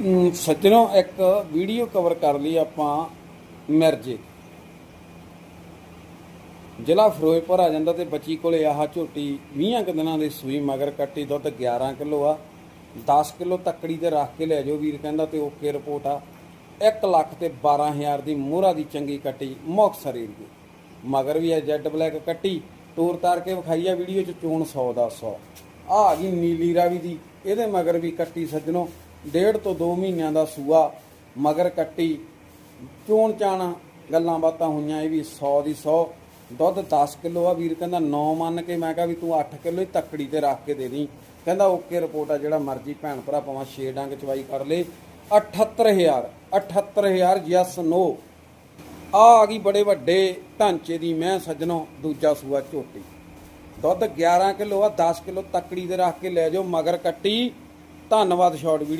ਸੱਜਣੋ, ਇੱਕ video cover ਕਰ ਲਈ ਆਪਾਂ ਮਿਰਜੇ ਜ਼ਿਲ੍ਹਾ ਫਿਰੋਜ਼ਪੁਰ ਆ ਜਾਂਦਾ ਤੇ ਬੱਚੀ ਕੋਲੇ ਆਹ ਝੋਟੀ 20 ਕੁ ਦਿਨਾਂ ਦੀ ਸੂਈ, ਮਗਰ ਕੱਟੀ ਦੁੱਧ 11 ਕਿਲੋ ਆ। 10 ਕਿਲੋ ਤੱਕੜੀ ਤੇ ਰੱਖ ਕੇ ਲੈ ਜਾਓ ਵੀਰ ਕਹਿੰਦਾ ਤੇ ਓਕੇ ਰਿਪੋਰਟ ਆ। 1 ਲੱਖ ਤੇ 12000 ਦੀ ਮੋਹਰਾ ਦੀ ਚੰਗੀ ਕੱਟੀ ਮੁੱਖ ਸਰੀਰ ਦੀ ਮਗਰ ਵੀ ਆ ਜੈਡ ਬਲੈਕ ਕੱਟੀ, ਟੂਰ ਤਾਰ ਕੇ ਵਿਖਾਈ ਆ ਵੀਡੀਓ ਚ ਚੋਣ 100 ਦਾ 100 ਆ ਆ ਗਈ ਨੀਲੀ ਰਾਵੀ ਦੀ, ਇਹਦੇ ਮਗਰ ਵੀ ਕੱਟੀ ਸੱਜਣੋ ਡੇਢ ਤੋਂ 2 ਮਹੀਨਿਆਂ ਦਾ ਸੂਆ, ਮਗਰ ਕੱਟੀ, ਚੋਣ ਚਾਣਾ ਗੱਲਾਂ ਬਾਤਾਂ ਹੋਈਆਂ, ਇਹ ਵੀ 100 ਦੀ 100 ਦੁੱਧ 10 ਕਿਲੋ ਆ ਵੀਰ, ਕਹਿੰਦਾ 9 ਮੰਨ ਕੇ, ਮੈਂ ਕਿਹਾ ਵੀ ਤੂੰ 8 ਕਿਲੋ ਹੀ ਤੱਕੜੀ ਤੇ ਰੱਖ ਕੇ ਦੇ ਦੀ ਕਹਿੰਦਾ ਓਕੇ ਰਿਪੋਰਟ ਆ, ਜਿਹੜਾ ਮਰਜ਼ੀ ਭੈਣ ਭਰਾ ਪਾਵਾਂ 6 ਡੰਗ ਚਵਾਈ ਕਰ ਲੇ। 78000 78000 ਯੈਸ, ਨੋ। ਆ ਆ ਗਈ ਬੜੇ ਵੱਡੇ ਢਾਂਚੇ ਦੀ ਮੈਂ ਸੱਜਣੋ, ਦੂਜਾ ਸੂਆ ਝੋਟੀ। ਦੁੱਧ 11 ਕਿਲੋ ਆ 10 ਕਿਲੋ ਤੱਕੜੀ ਤੇ ਰੱਖ ਕੇ ਲੈ ਜਾਓ, ਮਗਰ ਕੱਟੀ। ਧੰਨਵਾਦ ਸ਼ਾਰਟ ਵੀਡੀਓ।